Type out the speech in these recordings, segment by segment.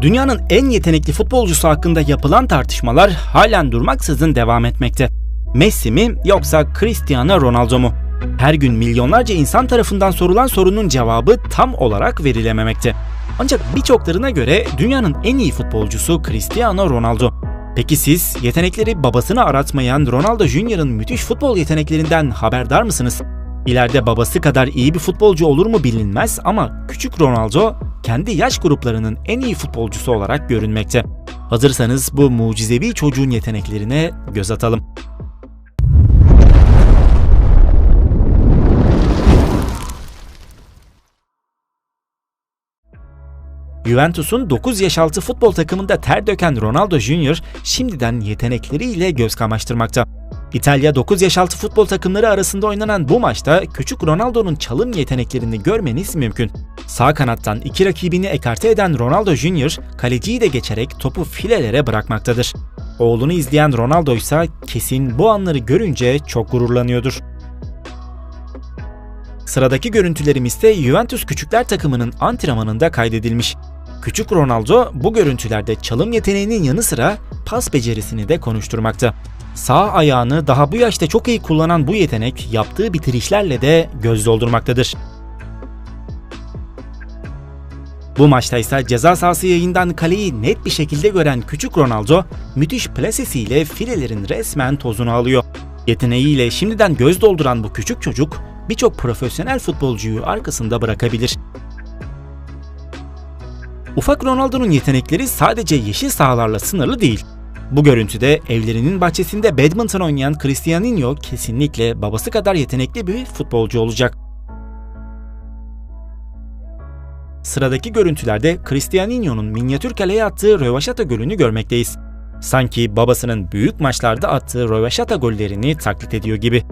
Dünyanın en yetenekli futbolcusu hakkında yapılan tartışmalar halen durmaksızın devam etmekte. Messi mi yoksa Cristiano Ronaldo mu? Her gün milyonlarca insan tarafından sorulan sorunun cevabı tam olarak verilememekte. Ancak birçoklarına göre dünyanın en iyi futbolcusu Cristiano Ronaldo. Peki siz yetenekleri babasını aratmayan Ronaldo Junior'ın müthiş futbol yeteneklerinden haberdar mısınız? İleride babası kadar iyi bir futbolcu olur mu bilinmez ama küçük Ronaldo kendi yaş gruplarının en iyi futbolcusu olarak görünmekte. Hazırsanız bu mucizevi çocuğun yeteneklerine göz atalım. Juventus'un 9 yaş altı futbol takımında ter döken Ronaldo Junior şimdiden yetenekleriyle göz kamaştırmakta. İtalya 9 yaş altı futbol takımları arasında oynanan bu maçta küçük Ronaldo'nun çalım yeteneklerini görmeniz mümkün. Sağ kanattan iki rakibini ekarte eden Ronaldo Junior kaleciyi de geçerek topu filelere bırakmaktadır. Oğlunu izleyen Ronaldo ise kesin bu anları görünce çok gururlanıyordur. Sıradaki görüntülerimiz de Juventus küçükler takımının antrenmanında kaydedilmiş. Küçük Ronaldo bu görüntülerde çalım yeteneğinin yanı sıra pas becerisini de konuşturmakta. Sağ ayağını daha bu yaşta çok iyi kullanan bu yetenek yaptığı bitirişlerle de göz doldurmaktadır. Bu maçta ise ceza sahası yayından kaleyi net bir şekilde gören küçük Ronaldo müthiş plasesiyle filelerin resmen tozunu alıyor. Yeteneğiyle şimdiden göz dolduran bu küçük çocuk birçok profesyonel futbolcuyu arkasında bırakabilir. Ufak Ronaldo'nun yetenekleri sadece yeşil sahalarla sınırlı değil. Bu görüntüde evlerinin bahçesinde badminton oynayan Cristianinho kesinlikle babası kadar yetenekli bir futbolcu olacak. Sıradaki görüntülerde Cristianinho'nun minyatür kaleye attığı rövaşata golünü görmekteyiz. Sanki babasının büyük maçlarda attığı rövaşata gollerini taklit ediyor gibi.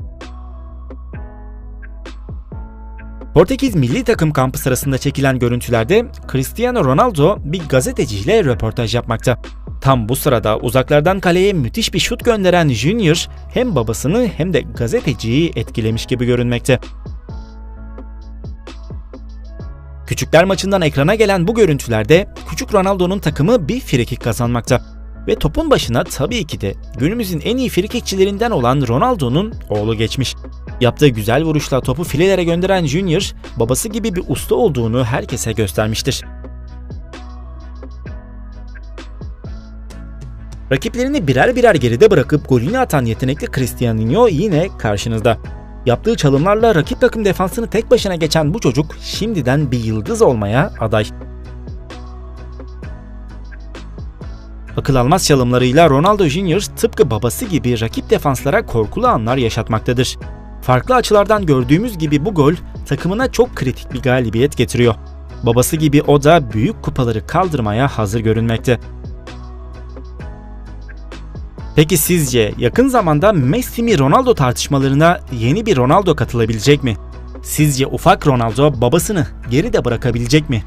Portekiz milli takım kampı sırasında çekilen görüntülerde Cristiano Ronaldo bir gazeteciyle röportaj yapmakta. Tam bu sırada uzaklardan kaleye müthiş bir şut gönderen Junior hem babasını hem de gazeteciyi etkilemiş gibi görünmekte. Küçükler maçından ekrana gelen bu görüntülerde küçük Ronaldo'nun takımı bir frikik kazanmakta. Ve topun başına tabii ki de günümüzün en iyi frikikçilerinden olan Ronaldo'nun oğlu geçmiş. Yaptığı güzel vuruşla topu filelere gönderen Junior, babası gibi bir usta olduğunu herkese göstermiştir. Rakiplerini birer birer geride bırakıp golünü atan yetenekli Cristiano yine karşınızda. Yaptığı çalımlarla rakip takım defansını tek başına geçen bu çocuk şimdiden bir yıldız olmaya aday. Akıl almaz çalımlarıyla Ronaldo Junior tıpkı babası gibi rakip defanslara korkulu anlar yaşatmaktadır. Farklı açılardan gördüğümüz gibi bu gol takımına çok kritik bir galibiyet getiriyor. Babası gibi o da büyük kupaları kaldırmaya hazır görünmekte. Peki sizce yakın zamanda Messi mi Ronaldo tartışmalarına yeni bir Ronaldo katılabilecek mi? Sizce ufak Ronaldo babasını geride bırakabilecek mi?